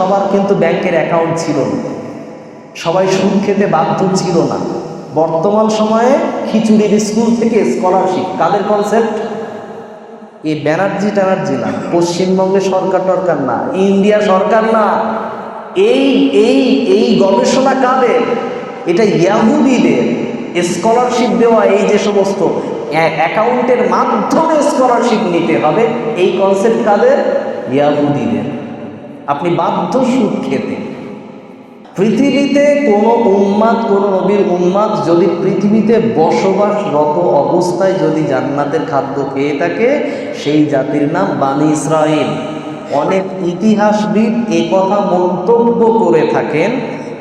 সবার কিন্তু ব্যাংকের অ্যাকাউন্ট ছিল না। সবাই সুদ খেতে বাধ্য ছিল না। বর্তমান সময়ে খিচুড়ির স্কুল থেকে স্কলারশিপ কাদের কনসেপ্ট এই ব্যানার্জি ট্যানার্জি না। পশ্চিমবঙ্গে সরকার টরকার না। ইন্ডিয়া সরকার না। এই এই এই গবেষণা কাদের? এটা ইয়াহুদিদের। স্কলারশিপ দেওয়া এই যে সমস্ত অ্যাকাউন্টের মাধ্যমে স্কলারশিপ নিতে হবে। এই কনসেপ্ট কাদের? ইয়াহুদিদের। আপনি বাধ্য সুদ খেতে। পৃথিবীতে কোনো উন্মাদ কোনো নবীর উন্মাদ যদি পৃথিবীতে বসবাসরত অবস্থায় যদি জান্নাতের খাদ্য খেয়ে থাকে, সেই জাতির নাম বানি ইসরায়েল অনেক ইতিহাসবিদ কথা মন্তব্য করে থাকেন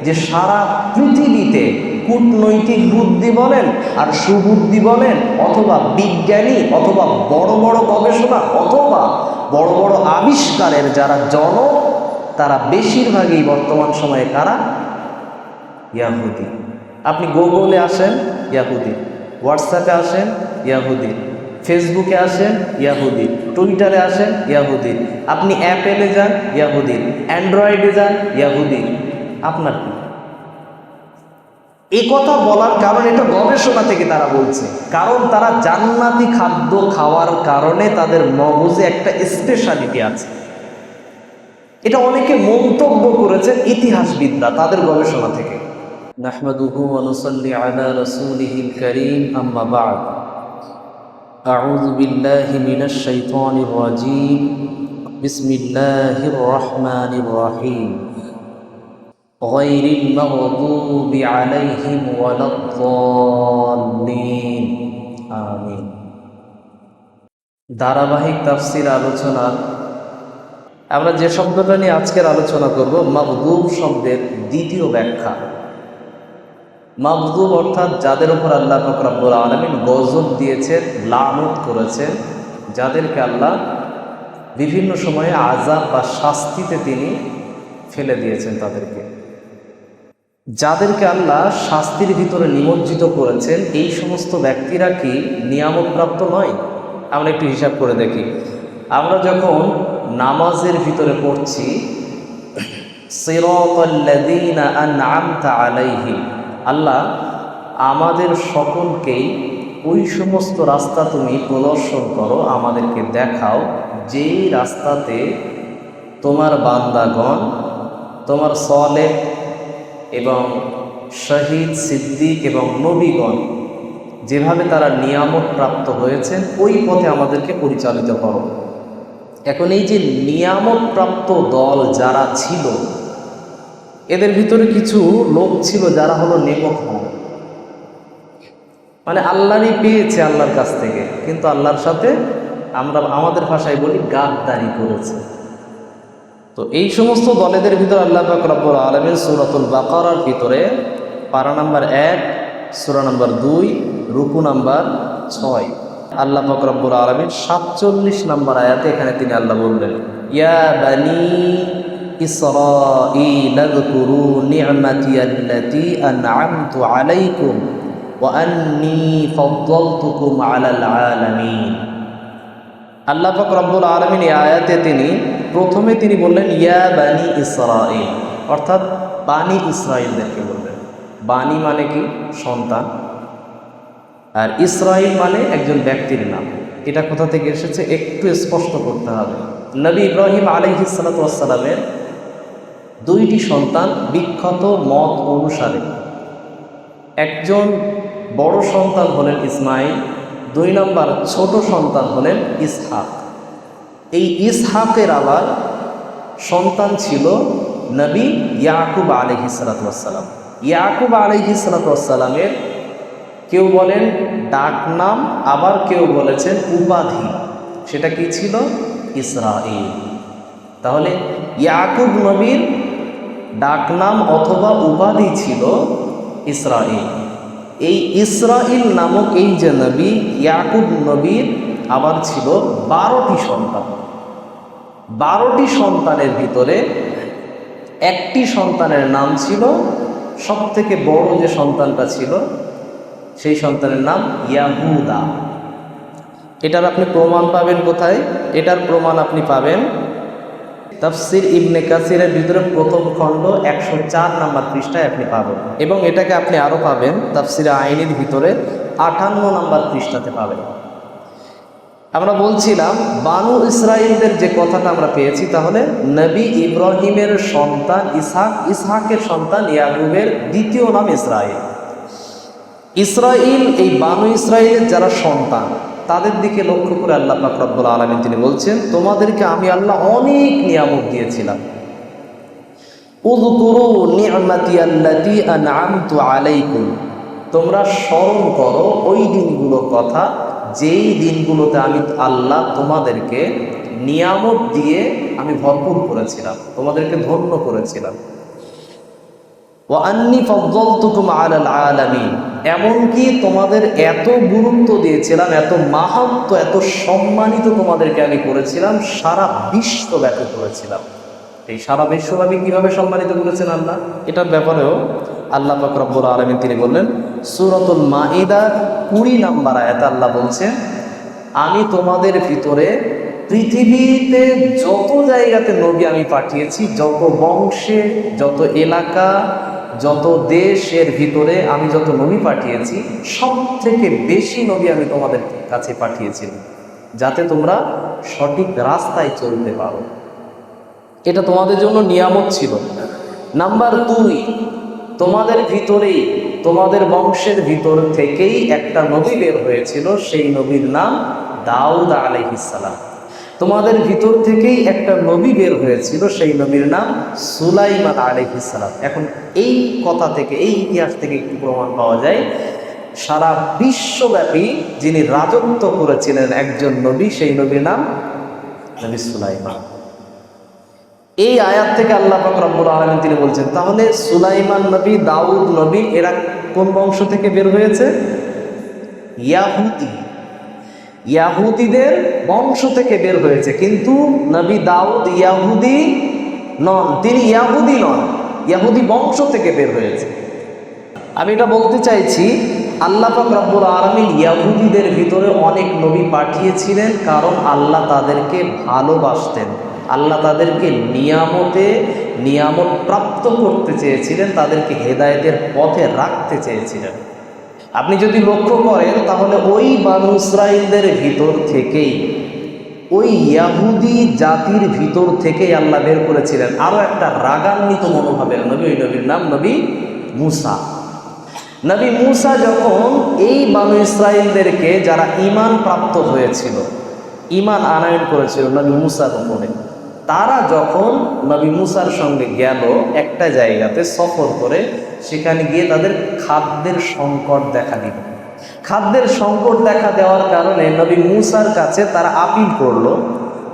যে সারা পৃথিবীতে কূটনৈতিক বুদ্ধি বলেন আর সুবুদ্ধি বলেন, অথবা বিজ্ঞানী, অথবা বড় বড় গবেষণা, অথবা বড় বড় আবিষ্কারের যারা জনক তারা বেশিরভাগই বর্তমান সময়ে কারা? ইয়াহুদি। আপনি গুগলে আসেন, ইয়াহুদি। হোয়াটসঅ্যাপে আসেন, ইয়াহুদি। ফেসবুকে আসেন, ইয়াহুদি। টুইটারে আসেন, ইয়াহুদি। আপনি অ্যাপেলে যান, ইয়াহুদি। অ্যান্ড্রয়েডে যান, ইয়াহুদি। আপনার কি? এই কথা বলার কারণ এটা গবেষণা থেকে তারা বলছে। কারণ তারা জান্নাতি খাদ্য খাওয়ার কারণে তাদের মগজে একটা স্পেশালিটি আছে। এটা অনেকে মন্তব্য করেছেন ইতিহাসবিদরা তাদের গবেষণা থেকে নাহমাদুহু ওয়া নুসাল্লি আলা রাসূলিহিল কারীম আম্মা বা'দ আউযু বিল্লাহি মিনাশ শাইতানির রাজীম বিসমিল্লাহির রহমানির রহিম غير المغضوب عليهم ولا الضالين آمين ধারাবাহিক তাফসির আলোচনার আমরা যে শব্দটা নিয়ে আজকের আলোচনা করব মাহদুব শব্দের দ্বিতীয় ব্যাখ্যা। মাহদুব অর্থাৎ যাদের উপর আল্লাহ ফকরাবুল আলমিন গজব দিয়েছেন, লানত করেছেন, যাদেরকে আল্লাহ বিভিন্ন সময়ে আজাব বা শাস্তিতে তিনি ফেলে দিয়েছেন তাদেরকে। যাদেরকে আল্লাহ শাস্তির ভিতরে নিমজ্জিত করেছেন, এই সমস্ত ব্যক্তিরা কি নিয়ামতপ্রাপ্ত নয়? আমরা একটু হিসাব করে দেখি। আমরা যখন নামাজের ভিতরে পড়ছি আল্লাহ, আমাদের সকলকেই ওই সমস্ত রাস্তা তুমি প্রদর্শন করো, আমাদেরকে দেখাও যেই রাস্তাতে তোমার বান্দাগণ, তোমার সলে এবং শহীদ সিদ্দিক এবং নবীগণ যেভাবে তারা নিয়ামত প্রাপ্ত হয়েছেন, ওই পথে আমাদেরকে পরিচালিত করো। এখন এই যে নিয়ামত প্রাপ্ত দল যারা ছিল, এদের ভিতরে কিছু লোক ছিল যারা হলো নেমক মানে আল্লাহরই পেয়েছে আল্লাহর কাছ থেকে, কিন্তু আল্লাহর সাথে আমরা আমাদের ভাষায় বলি গাদ্দারি করেছে। তো এই সমস্ত দলেদের ভিতরে আল্লাহ রব্বুল আলমের সুরাতুল বাকারার ভিতরে পারা নাম্বার এক, সুরা নাম্বার দুই, রুকু নাম্বার ছয়। আল্লাহ রব্বুল আলমীর সাতচল্লিশ নাম্বার আয়াতে এখানে তিনি আল্লাহ বললেন ইয়া বানি ইসরাঈল اذكروا نعمتي التي أنعمت عليكم وأني فضلتكم على العالمين আল্লাহ পাক রব্বুল আলমিন এই আয়াতে তিনি প্রথমে তিনি বললেন ইয়া বানি ইসরাইল অর্থাৎ বানি ইসরায়েলদেরকে বললেন বানি মানে কি সন্তান আর ইসরাইল মানে একজন ব্যক্তির নাম। এটা কোথা থেকে এসেছে? একটু স্পষ্ট করতে হবে। নবী ইব্রাহিম আলহি সালাতামের দুইটি সন্তান বিখ্যাত মত অনুসারে। একজন বড় সন্তান হলেন ইসমাইল, দুই নম্বর ছোট সন্তান হলেন ইসহাক। এই ইসহাকের আবার সন্তান ছিল নবী ইয়াকুব আলহি সালাতাম ইয়াকুব আলহি সালাতামের কেউ বলেন ডাক নাম, আবার কেউ বলেছেন উপাধি। সেটা কি ছিল? ইসরাইল তাহলে ইয়াকুব নবীর ডাকনাম অথবা উপাধি ছিল ইসরাইল এই ইসরাইল নামক এই যে নবী, ইয়াকুব নবীর আবার ছিল বারোটি সন্তান। বারোটি সন্তানের ভিতরে একটি সন্তানের নাম ছিল সব থেকে বড় যে সন্তানটা ছিল সেই সন্তানের নাম ইয়াহুদা। এটার আপনি প্রমাণ পাবেন কোথায়? এটার প্রমাণ আপনি পাবেন তাফসির ইবনে কাসিরের ভিতরে প্রথম খণ্ড একশো চার নাম্বার পৃষ্ঠায় আপনি পাবেন এবং এটাকে আপনি আরও পাবেন তাফসিরে আইনের ভিতরে আটান্ন নাম্বার পৃষ্ঠাতে পাবেন। আমরা বলছিলাম, বানু ইসরায়েলদের যে কথাটা আমরা পেয়েছি, তাহলে নবী ইব্রাহিমের সন্তান ইসহাক, ইসহাকের সন্তান ইয়াকুবের দ্বিতীয় নাম ইসরায়েল ইসরায়েল এই বানু ইসরায়েলের যারা সন্তান, তাদের দিকে লক্ষ্য করে আল্লাহ পাক রব্বুল আলমিন তিনি বলছেন, তোমাদেরকে আমি আল্লাহ অনেক নিয়ামক দিয়েছিলাম। তোমরা স্মরণ করো ওই দিনগুলোর কথা, যেই দিনগুলোতে আমি আল্লাহ তোমাদেরকে নিয়ামত দিয়ে আমি ভরপুর করেছিলাম, তোমাদেরকে ধন্য করেছিলাম। ও আন্নি ফজ্জলতুকুম আলাল আলামিন। এমনকি তোমাদের এত গুরুত্ব দিয়েছিলাম, এত মাহাত্ম, এত সম্মানিত তোমাদেরকে আমি করেছিলাম, সারা বিশ্বব্যাপী করেছিলাম। এই সারা বিশ্বব্যাপী কীভাবে সম্মানিত করেছেন আল্লাহ? এটার ব্যাপারেও আল্লাহ পাক রব্বুল আলামিন তিনি বললেন, সুরতুল মাইদা কুড়ি নাম্বার আয়াতে আল্লাহ বলছেন, আমি তোমাদের ভিতরে পৃথিবীতে যত জায়গাতে নবী আমি পাঠিয়েছি, যত বংশে, যত এলাকা যত দেশের ভিতরে আমি যত নবী পাঠিয়েছি সব থেকে বেশি নবী আমি তোমাদের কাছে পাঠিয়েছিলাম। যাতে তোমরা সঠিক রাস্তায় চলতে পারো। এটা তোমাদের জন্য নিয়ামত ছিল। নাম্বার দুই, তোমাদের ভিতরেই, তোমাদের বংশের ভিতর থেকেই একটা নবী বের হয়েছিল, সেই নবীর নাম দাউদ আলাইহিসালাম তোমাদের ভিতর থেকেই একটা নবী বের হয়েছিল, সেই নবীর নাম সুলাইমান আলাইহিসালাম এখন এই কথা থেকে, এই ইতিহাস থেকে একটু প্রমাণ পাওয়া যায়, সারা বিশ্বব্যাপী যিনি রাজত্ব করেছিলেন একজন নবী, সেই নবীর নাম নবী সুলাইমান। এই আয়াত থেকে আল্লাহ পাক রব্বুল আলামিন তিনি বলছেন, তাহলে সুলাইমান নবী, দাউদ নবী, এরা কোন বংশ থেকে বের হয়েছে? ইয়াহুদি। ইয়াহুদিদের বংশ থেকে বের হয়েছে, কিন্তু নবী দাউদ ইয়াহুদি নন, তিনি ইয়াহুদি নন, ইয়াহুদি বংশ থেকে বের হয়েছে। আমি এটা বলতে চাইছি, আল্লাহ রব্বুল আলমিন ইয়াহুদিদের ভিতরে অনেক নবী পাঠিয়েছিলেন, কারণ আল্লাহ তাদেরকে ভালোবাসতেন, আল্লাহ তাদেরকে নিয়ামতে নিয়ামত প্রাপ্ত করতে চেয়েছিলেন, তাদেরকে হেদায়েতের পথে রাখতে চেয়েছিলেন। আপনি যদি লক্ষ্য করেন, তাহলে ওই বানু ইসরায়েলদের ভিতর থেকেই, ওই ইয়াহুদি জাতির ভিতর থেকেই আল্লাহ বের করেছিলেন। আরও একটা রাগান্বিত মনোভাবের নবী, ওই নবীর নাম নবী মুসা। নবী মুসা যখন এই বানু ইসরায়েলদেরকে যারা ইমান প্রাপ্ত হয়েছিল ইমান আনায়ন করেছিল, নবী মুসার উপরে তারা যখন নবী মুসার সঙ্গে গেল একটা জায়গাতে সফর করে, সেখানে গিয়ে তাদের খাদ্যের সংকট দেখা দিল। খাদ্যের সংকট দেখা দেওয়ার কারণে নবী মুসার কাছে তারা আপিল করল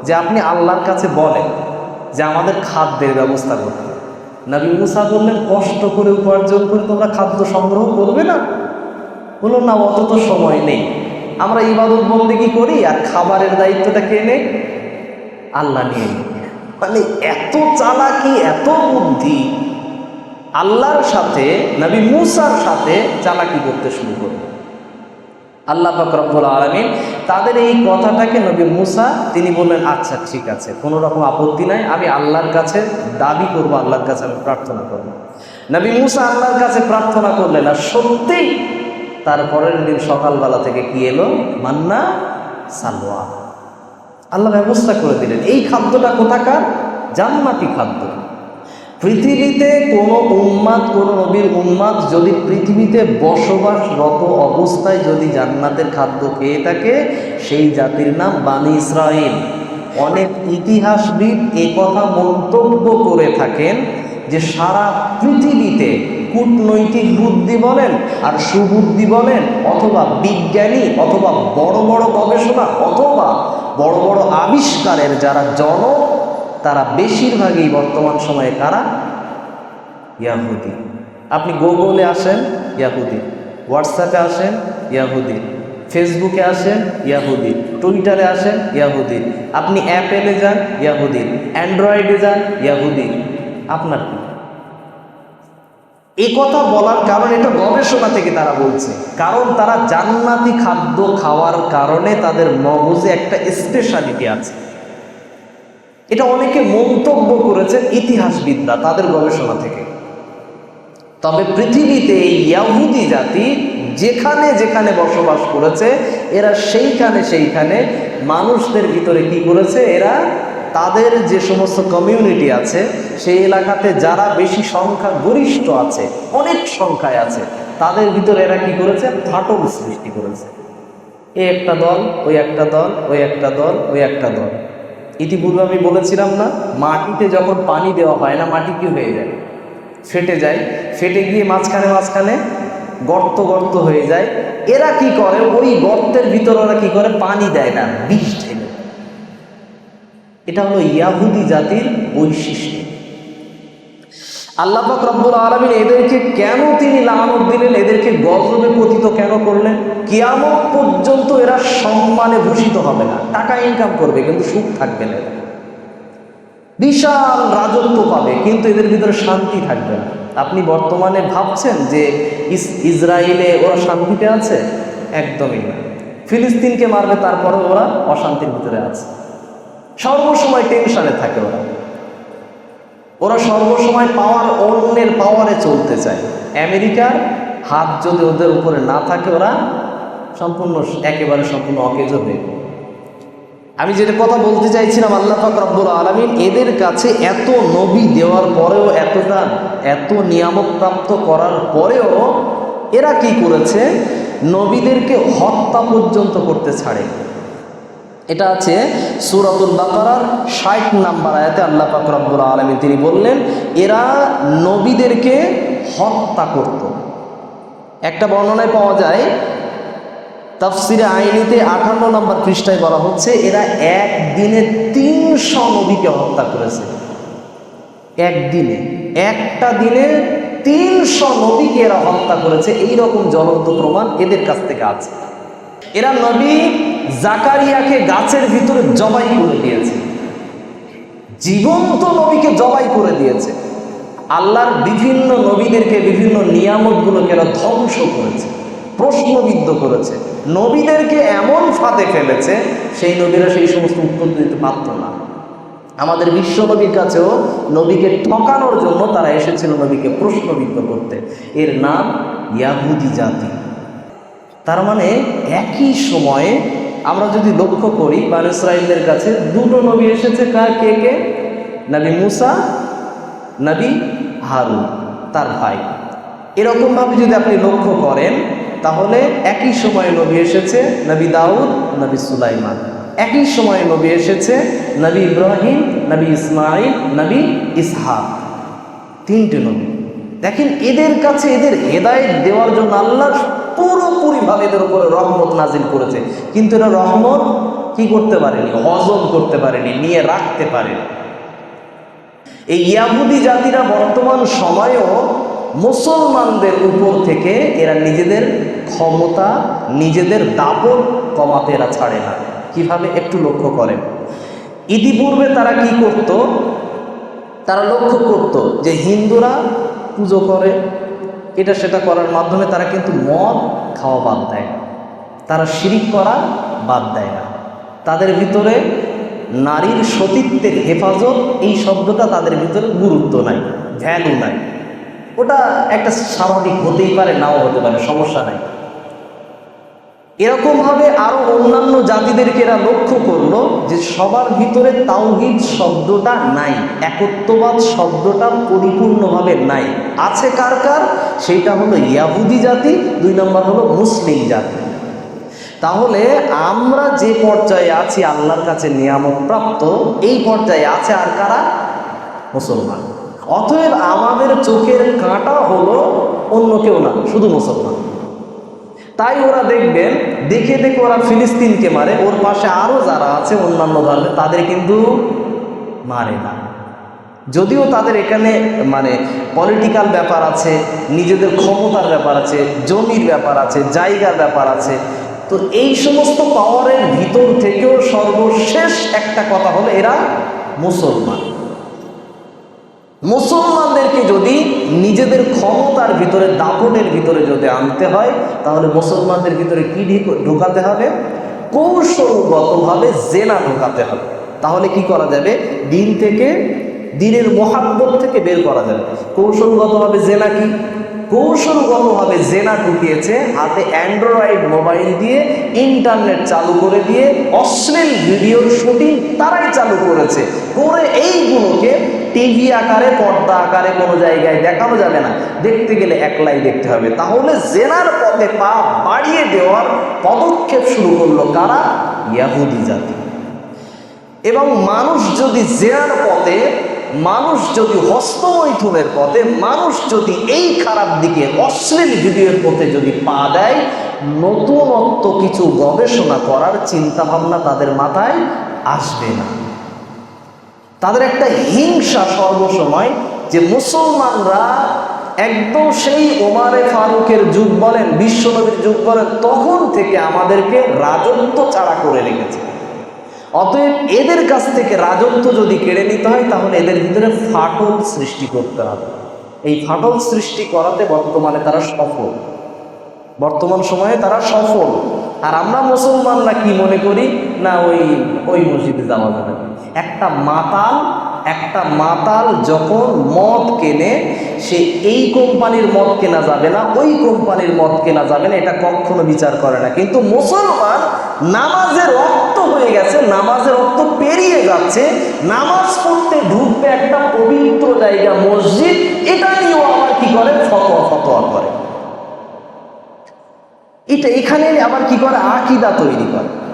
যে আপনি আল্লাহর কাছে বলেন যে আমাদের খাদ্যের ব্যবস্থা করতে। নবী মুসা বললেন, কষ্ট করে উপার্জন করে তোমরা খাদ্য সংগ্রহ করবে না? বলল, না, অত তো সময় নেই। আমরা ইবাদত বন্দেগি করি? আর খাবারের দায়িত্বটা কে নেই আল্লাহ নিয়ে নিই মানে এত চালাকি, এত বুদ্ধি, আল্লাহর সাথে, নবী মুসার সাথে চালাকি করতে শুরু করবে আল্লাহ ফাকরবুল আলমিন তাদের এই কথাটাকে নবী মুসা, তিনি বললেন আচ্ছা ঠিক আছে, কোনো রকম আপত্তি নাই, আমি আল্লাহর কাছে দাবি করব, আল্লাহর কাছে আমি প্রার্থনা করব। নবী মুসা আল্লাহর কাছে প্রার্থনা করলেন, আর সত্যিই তার পরের দিন সকালবেলা থেকে কি এলো? মান্না সালোয়া আল্লাহ ব্যবস্থা করে দিলেন। এই খাদ্যটা কোথাকার? জান্নাতি খাদ্য। পৃথিবীতে কোনো উন্মাদ কোনো নবীর উন্মাদ যদি পৃথিবীতে বসবাসরত অবস্থায় যদি জান্নাতের খাদ্য খেয়ে থাকে, সেই জাতির নাম বানি ইসরায়েল অনেক ইতিহাসবিদ কথা মন্তব্য করে থাকেন যে সারা পৃথিবীতে কূটনৈতিক বুদ্ধি বলেন আর সুবুদ্ধি বলেন, অথবা বিজ্ঞানী, অথবা বড় বড় গবেষণা, অথবা বড় বড় আবিষ্কারের যারা জনক, তারা বেশিরভাগই বর্তমান সময়ে কারা? ইয়াহুদি। আপনি গুগলে আসেন, ইয়াহুদি। হোয়াটসঅ্যাপে আসেন, ইয়াহুদি। ফেসবুকে আসেন, ইয়াহুদি। টুইটারে আসেন, ইয়াহুদি। আপনি অ্যাপেলে যান, ইয়াহুদি। অ্যান্ড্রয়েডে যান, ইয়াহুদি। আপনার কি? এই কথা বলার কারণ এটা গবেষণা থেকে তারা বলছে। কারণ তারা জান্নাতি খাদ্য খাওয়ার কারণে তাদের মগজে একটা স্পেশালিটি আছে। এটা অনেকে মন্তব্য করেছেন ইতিহাসবিদরা তাদের গবেষণা থেকে। তবে পৃথিবীতে এই ইয়াহুদি জাতি যেখানে যেখানে বসবাস করেছে, এরা সেইখানে সেইখানে মানুষদের ভিতরে কি করেছে? এরা তাদের যে সমস্ত কমিউনিটি আছে, সেই এলাকাতে যারা বেশি সংখ্যা গরিষ্ঠ আছে, অনেক সংখ্যায় আছে, তাদের ভিতরে এরা কি করেছে? ফাটল সৃষ্টি করেছে। এ একটা দল, ওই একটা দল, ওই একটা দল, ওই একটা দল। ইতিপূর্বে আমি বলেছিলাম না, মাটিতে যখন পানি দেওয়া হয় না, মাটি কি হয়ে যায়? ফেটে যায়। ফেটে গিয়ে মাঝখানে মাঝখানে গর্ত গর্ত হয়ে যায়। এরা কি করে? ওই গর্তের ভিতরে ওরা কি করে? পানি দেয় না, বিষ ঢেলে এটা হলো ইয়াহুদি জাতির বৈশিষ্ট্য। আল্লাহ রব্বুল আলমিন এদেরকে কেন তিনি লানত দিলেন? এদেরকে গজবে পতিত কেন করলেন? কিয়ামত পর্যন্ত এরা সম্মানে ভূষিত হবে না। টাকা ইনকাম করবে, কিন্তু সুখ থাকবে না। বিশাল রাজত্ব পাবে, কিন্তু এদের ভিতরে শান্তি থাকবে না। আপনি বর্তমানে ভাবছেন যে ইস- ইসরায়েলে ওরা শান্তিতে আছে? একদমই না। ফিলিস্তিনকে মারবে তারপরে ওরা অশান্তির ভিতরে আছে। সর্বসময় টেনশনে থাকে ওরা। ওরা সর্বসময় পাওয়ার, অন্যের পাওয়ারে চলতে চায়। আমেরিকার হাত যদি ওদের উপরে না থাকে ওরা, সম্পূর্ণ, একেবারে সম্পূর্ণ অকেজ হয়ে আমি যেটা কথা বলতে চাইছিলাম, আল্লাহ পাক রব্বুল আলমিন এদের কাছে এত নবী দেওয়ার পরেও, এতটা, এত নিয়ামক প্রাপ্ত করার পরেও এরা কি করেছে? নবীদেরকে হত্যা পর্যন্ত করতে ছাড়ে। এটা আছে সুরাতুল বাকারার ষাট নাম্বার আয়াতে আল্লাহ পাক রব্বুল আলমী তিনি বললেন, এরা নবীদেরকে হত্যা করত। একটা বর্ণনায় পাওয়া যায়, তাফসিরে আইনিতে আঠান্ন নম্বর পৃষ্ঠায় বলা হচ্ছে, এরা একদিনে তিনশো নবীকে হত্যা করেছে। একদিনে, একটা দিনে তিনশো নবীকে এরা হত্যা করেছে এই রকম জ্বলন্ত প্রমাণ এদের কাছ থেকে আছে। এরা নবী জাকারিয়াকে গাছের ভিতরে জবাই করে দিয়েছে। জীবন্ত নবীকে জবাই করে দিয়েছে। আল্লাহর বিভিন্ন নবীদেরকে বিভিন্ন নিয়ামতগুলোকে এরা ধ্বংস করেছে, প্রশ্নবিদ্ধ করেছে। নবীদেরকে এমন ফাঁদে ফেলেছে, সেই নবীরা সেই সমস্ত উত্তর দিতে পারত না। আমাদের বিশ্ব নবীর কাছেও নবীকে ঠকানোর জন্য তারা এসেছিল নবীকে প্রশ্নবিদ্ধ করতে। এর নাম ইয়াহুদি জাতি। তার মানে একই সময়ে আমরা যদি লক্ষ্য করি, বান ইসরায়েলদের কাছে দুটো নবী এসেছে কার? কে কে? নবী মুসা, নবী হারুন, তার ভাই। এরকমভাবে যদি আপনি লক্ষ্য করেন, তাহলে একই সময়ে নবী এসেছে নবী দাউদ, নবী সুলাইমান। একই সময়ে নবী এসেছে নবী ইব্রাহিম, নবী ইসমাইল নবী ইসহাক। তিনটে নবী। দেখেন, এদের কাছে এদের হেদায়েত দেওয়ার জন্য আল্লাহ পুরোপুরিভাবে এদের উপরে রহমত নাজিল করেছে। কিন্তু এরা রহমত কি করতে পারেনি? হজম করতে পারেনি, নিয়ে রাখতে পারেনি। এই ইয়াহুদি জাতিরা বর্তমান সময়েও মুসলমানদের উপর থেকে এরা নিজেদের ক্ষমতা, নিজেদের দাপট কমাতে এরা ছাড়ে না। কীভাবে? একটু লক্ষ্য করেন। ইতিপূর্বে তারা কি করত? তারা লক্ষ্য করত যে হিন্দুরা পুজো করে এটা সেটা করার মাধ্যমে তারা কিন্তু মদ খাওয়া বাদ দেয় তারা শিরিক করা বাদ দেয় না। তাদের ভিতরে নারীর সতীত্বের হেফাজত, এই শব্দটা তাদের ভিতরে গুরুত্ব নাই ভ্যালু নাই। ওটা একটা স্বাভাবিক হতেই পারে, নাও হতে পারে, সমস্যা নাই। এরকমভাবে আরও অন্যান্য জাতিদেরকে এরা লক্ষ্য করল যে সবার ভিতরে তাওহিদ শব্দটা নাই, একত্ববাদ শব্দটা পরিপূর্ণভাবে নাই। আছে কার কার? সেইটা হলো ইয়াহুদি জাতি, দুই নম্বর হলো মুসলিম জাতি। তাহলে আমরা যে পর্যায়ে আছি, আল্লাহর কাছে নিয়ামত প্রাপ্ত এই পর্যায়ে আছে আর কারা? মুসলমান। অতএব আমাদের চোখের কাঁটা হলো অন্য কেউ না, শুধু মুসলমান। তাই ওরা দেখবেন, দেখে দেখে ওরা ফিলিস্তিনকে মারে, ওর পাশে আরও যারা আছে, অন্যান্য ধর্মে, তাদের কিন্তু মারে না। যদিও তাদের এখানে মানে পলিটিক্যাল ব্যাপার আছে, নিজেদের ক্ষমতার ব্যাপার আছে, জমির ব্যাপার আছে, জায়গার ব্যাপার আছে, তো এই সমস্ত পাওয়ারের ভিতর থেকেও সর্বশেষ একটা কথা হলো, এরা মুসলমান। মুসলমানদেরকে যদি নিজেদের ক্ষমতার ভিতরে, দাপটের ভিতরে যদি আনতে হয়, তাহলে মুসলমানদের ভিতরে কি ঢোকাতে হবে? কৌশলগতভাবে জেনা ঢোকাতে হবে। তাহলে কি করা যাবে? দিন থেকে, দিনের মহাব্বত থেকে বের করা যাবে। কৌশলগতভাবে জেনা কি? কৌশলগতভাবে জেনা ঢুকিয়েছে হাতে অ্যান্ড্রয়েড মোবাইল দিয়ে, ইন্টারনেট চালু করে দিয়ে, অশ্লীল ভিডিওর শুটিং তারাই চালু করেছে। করে এইগুলোকে টিভি আকারে, পর্দা আকারে কোনো জায়গায় দেখানো যাবে না। দেখতে গেলে একলাই দেখতে হবে। তাহলে জেনার পথে পা বাড়িয়ে দেওয়ার পদক্ষেপ শুরু করল কারা? ইয়াহুদি জাতি। এবং মানুষ যদি জেনার পথে, মানুষ যদি হস্তমৈথুনের পথে, মানুষ যদি এই খারাপ দিকে অশ্লীল ভিডিওর পথে যদি পা দেয়, নতুনত্ব কিছু গবেষণা করার চিন্তা ভাবনা তাদের মাথায় আসবে না। তাদের একটা হিংসা সর্বসময় যে মুসলমানরা একদম সেই ওমারে ফারুকের যুগ বলেন, বিশ্বনবীর যুগ বলেন, তখন থেকে আমাদেরকে রাজত্ব ছাড়া করে রেখেছে। অতএব এদের কাছ থেকে রাজত্ব যদি কেড়ে নিতে হয়, তাহলে এদের ভিতরে ফাটল সৃষ্টি করতে হবে। এই ফাটল সৃষ্টি করাতে বর্তমানে তারা সফল। বর্তমান সময়ে তারা সফল। আর আমরা মুসলমানরা কি মনে করি? না, ওই ওই মসজিদে যাওয়া যাবে। একটা মাতাল একটা মাতাল যখন মদ কেনে, সে এই কোম্পানির মদ কেনা যাবে না, ওই কোম্পানির মদ কেনা যাবে না, এটা কখনো বিচার করে না। কিন্তু মুসলমান নামাজের রক্ত হয়ে গেছে নামাজের রক্ত পেরিয়ে যাচ্ছে, নামাজ পড়তে ঢুকবে একটা পবিত্র জায়গা, মসজিদ, এটা নিয়েও আবার কি করে? ফতোয়া ফতোয়া করে। এটা এখানে আবার কি করে? আকিদা তৈরি করে।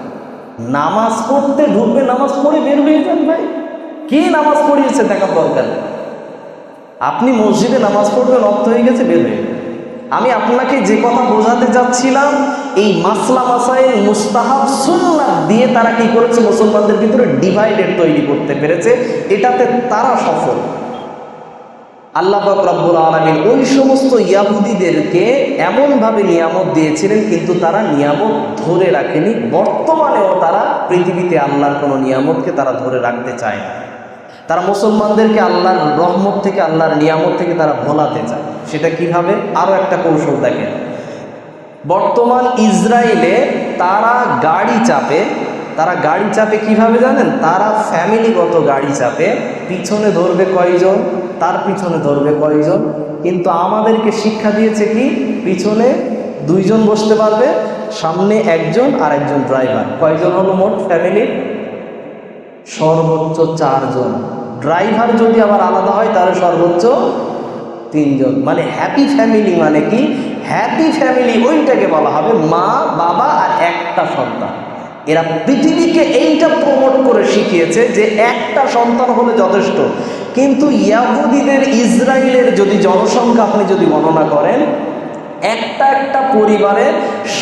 নামাজ পড়তে ঢুকবে, নামাজ পড়ে বের হয়ে যান ভাই। কে নামাজ পড়িয়েছে দেখার দরকার? আপনি মসজিদে নামাজ পড়বেন অর্থ হয়ে গেছে, বের হয়ে আমি আপনাকে যে কথা বোঝাতে যাচ্ছিলাম, এই মাসলা মাসাইল মুস্তাহাব সুন্নাত দিয়ে তারা কি করেছে? মুসলমানদের ভিতরে ডিভাইডেড তৈরি করতে পেরেছে। এটাতে তারা সফল। আল্লাহ রব্বুল আলমিন ওই সমস্ত ইয়াহুদিদেরকে এমনভাবে নিয়ামত দিয়েছিলেন, কিন্তু তারা নিয়ামত ধরে রাখেনি। বর্তমানেও তারা পৃথিবীতে আল্লাহর কোনো নিয়ামতকে তারা ধরে রাখতে চায় না। তারা মুসলমানদেরকে আল্লাহর রহমত থেকে, আল্লাহর নিয়ামত থেকে তারা ভোলাতে চায়। সেটা কীভাবে? আরও একটা কৌশল দেখেন। বর্তমান ইসরায়েলে তারা গাড়ি চাপে, তারা গাড়ি চাপে কীভাবে জানেন? তারা ফ্যামিলিগত গাড়ি চাপে, পিছনে ধরবে কয়জন? তার পিছনে ধরবে কয়জন? কিন্তু আমাদেরকে শিক্ষা দিয়েছে কি? পিছনে দুইজন বসতে পারবে, সামনে একজন আর একজন ড্রাইভার। কয়জন হলো মোট ফ্যামিলির সর্বোচ্চ চারজন। ড্রাইভার যদি আবার আলাদা হয়, তাহলে সর্বোচ্চ তিনজন। মানে হ্যাপি ফ্যামিলি মানে কি? হ্যাপি ফ্যামিলি ওইটাকে বলা হবে মা, বাবা আর একটা সন্তান। এরা পৃথিবীকে এইটা প্রমোট করে শিখিয়েছে যে একটা সন্তান হলে যথেষ্ট। কিন্তু ইয়াহুদিদের ইসরায়েলের যদি জনসংখ্যা আপনি যদি গণনা করেন, একটা একটা পরিবারে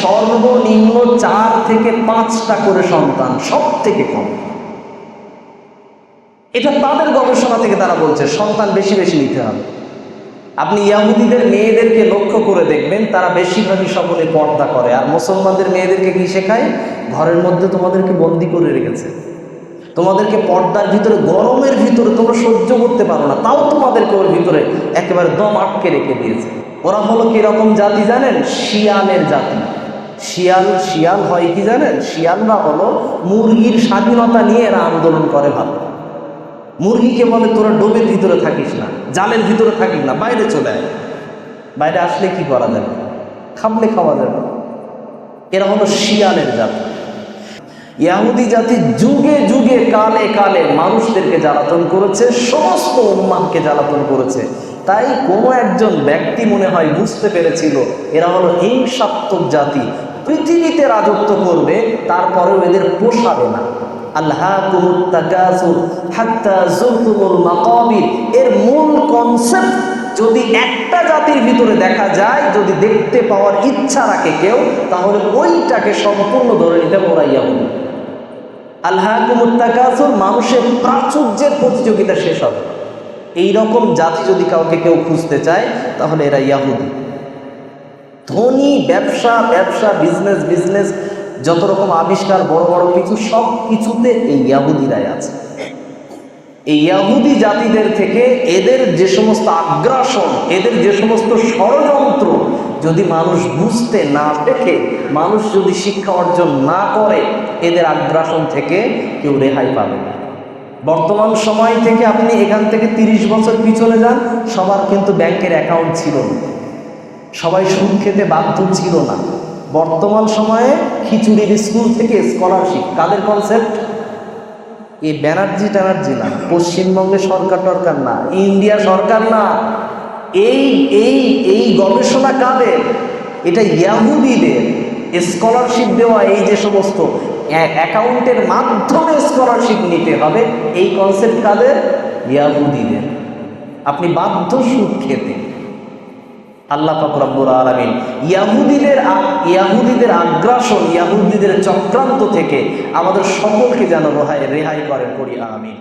সর্বনিম্ন চার থেকে পাঁচটা করে সন্তান সব থেকে কম। এটা তাদের গবেষণা থেকে তারা বলছে, সন্তান বেশি বেশি নিতে হবে। আপনি ইয়াহুদিদের মেয়েদেরকে লক্ষ্য করে দেখবেন, তারা বেশিরভাগই সকলে পর্দা করে। আর মুসলমানদের মেয়েদেরকে কি শেখায়? ঘরের মধ্যে তোমাদেরকে বন্দি করে রেখেছে। তোমাদেরকে পর্দার ভিতরে, গরমের ভিতরে তোমরা সহ্য করতে পারো না। তাও তোমাদেরকে ওর ভিতরে একেবারে দম আটকে রেখে দিয়েছে। ওরা হলো কীরকম জাতি জানেন? শিয়ালের জাতি। শিয়াল শিয়াল হয় কি জানেন? শিয়ালরা হলো মুরগির স্বাধীনতা নিয়ে এরা আন্দোলন করে ভালো। মুরগিকে বলে তোরা ডোবের ভিতরে থাকিস না। জালের ভিতরে থাকিস না, বাইরে চলে আয়। বাইরে আসলে কি করা যাবে? খাবলে খাওয়া যাবে। এরা হলো শিয়ালের জাতি। ইয়াহুদি জাতি যুগে যুগে, কালে কালে মানুষদেরকে জ্বালাতন করেছে, সমস্ত উম্মাহকে জ্বালাতন করেছে। তাই কোনো একজন ব্যক্তি মনে হয় বুঝতে পেরেছিল, এরা হলো হিংসাত্মক জাতি। পৃথিবীতে রাজত্ব করবে, তারপরেও এদের পোষাবে না। আল্লাহ এর মূল কনসেপ্ট যদি একটা জাতির ভিতরে দেখা যায়, যদি দেখতে পাওয়ার ইচ্ছা রাখে কেউ, তাহলে ওইটাকে সম্পূর্ণ ধরে নিতে মোরাইয়া হল আল্লাহ কুমুত্তাকাসুর মানুষের প্রাচুর্যের প্রতিযোগিতা শেষ হবে। এই রকম জাতি যদি কাউকে কেউ খুঁজতে চায়, তাহলে এরা ইয়াহুদি। ধনী, ব্যবসা ব্যবসা বিজনেস বিজনেস যত রকম আবিষ্কার, বড় বড় কিছু, সব কিছুতে এই ইয়াহুদিরাই আছে। এই ইয়াহুদি জাতিদের থেকে এদের যে সমস্ত আগ্রাসন, এদের যে সমস্ত ষড়যন্ত্র যদি মানুষ বুঝতে না শেখে মানুষ যদি শিক্ষা অর্জন না করে, এদের আগ্রাসন থেকে কেউ রেহাই পাবে না। বর্তমান সময় থেকে আপনি এখান থেকে তিরিশ বছর পিছনে যান, সবার কিন্তু ব্যাংকের অ্যাকাউন্ট ছিল না। সবাই সুদ খেতে বাধ্য ছিল না। বর্তমান সময়ে খিচুড়ির স্কুল থেকে স্কলারশিপ কাদের কনসেপ্ট এই ব্যানার্জি ট্যানার্জি না, পশ্চিমবঙ্গে সরকার টরকার না, ইন্ডিয়া সরকার না। এই এই এই গবেষণা কাদের? এটা ইয়াহুদিদের। স্কলারশিপ দেওয়া, এই যে সমস্ত অ্যাকাউন্টের মাধ্যমে স্কলারশিপ নিতে হবে, এই কনসেপ্ট কাদের? ইয়াহুদিদের। আপনি বাধ্য সুদ খেতে। আল্লাহ ফকরাবুর আলমিন ইয়াহুদিদের ইয়াহুদিদের আগ্রাসন, ইয়াহুদিদের চক্রান্ত থেকে আমাদের সকলকে যেন রেহাই রেহাই করেন করি, আমিন।